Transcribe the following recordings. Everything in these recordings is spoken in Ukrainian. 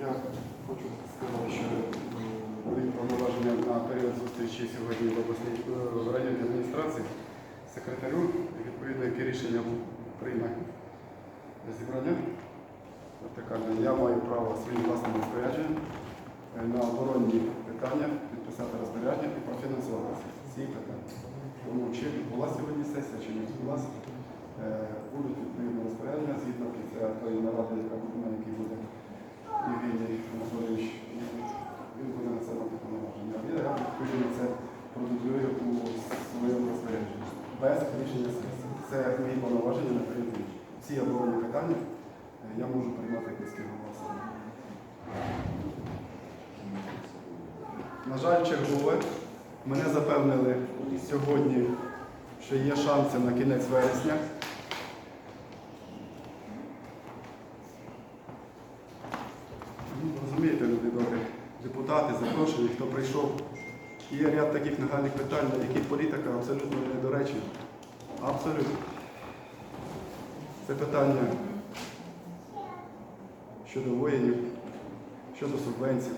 Я хочу сказати, що е, повноваження на період зустрічі сьогодні в обласній е, в районній адміністрації секретарю відповідно яке рішення прийме зібрання вертикальне. Я маю право своїм власним розпорядженням е, на оборонні питання підписати розпорядження і профінансувати ці питання. Тому чи відбулася сьогодні сесія, чи не відбулася, Без рішення сесії. Це мої повноваження на період. Всі оборонні питання е, я можу приймати якийсь голосування. На жаль, чергове. Мене запевнили сьогодні, що є шанси на кінець вересня. Ну, Розумієте, люди добрі, депутати, запрошені, хто прийшов. Є ряд таких нагальних питань, на яких політика абсолютно недоречна. Абсолютно. Це питання щодо воїнів, щодо субвенцій.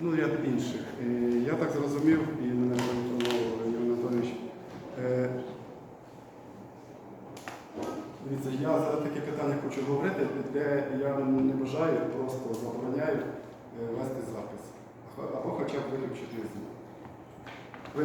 Ну, ряд інших. Е, Я так зрозумів, і мене поінформував Ігор Анатолійович. е, я за таке питання хочу говорити, де я не бажаю, просто забороняю вивчити змогу.